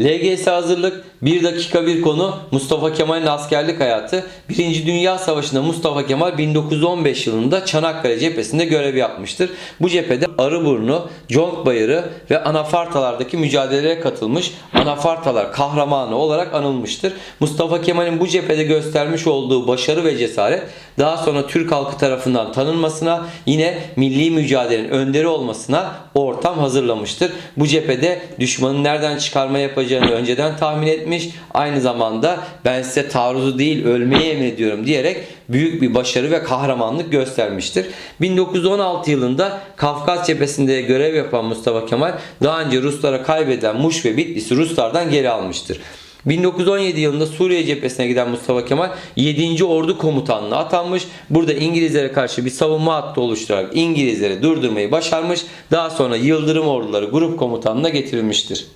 LGS hazırlık 1 dakika bir konu Mustafa Kemal'in askerlik hayatı. 1. Dünya Savaşı'nda Mustafa Kemal 1915 yılında Çanakkale cephesinde görev yapmıştır. Bu cephede Arıburnu, Conk Bayırı ve Anafartalardaki mücadelelere katılmış. Anafartalar kahramanı olarak anılmıştır. Mustafa Kemal'in bu cephede göstermiş olduğu başarı ve cesaret daha sonra Türk halkı tarafından tanınmasına yine milli mücadelenin önderi olmasına ortam hazırlamıştır. Bu cephede düşmanın nereden çıkarma yapacağını önceden tahmin etmiş. Aynı zamanda ben size taarruzu değil ölmeyi emrediyorum diyerek büyük bir başarı ve kahramanlık göstermiştir. 1916 yılında Kafkas cephesinde görev yapan Mustafa Kemal daha önce Ruslara kaybedilen Muş ve Bitlis'i Ruslardan geri almıştır. 1917 yılında Suriye cephesine giden Mustafa Kemal 7. Ordu Komutanlığı'na atanmış. Burada İngilizlere karşı bir savunma hattı oluşturarak İngilizleri durdurmayı başarmış. Daha sonra Yıldırım Orduları Grup Komutanlığı'na getirilmiştir.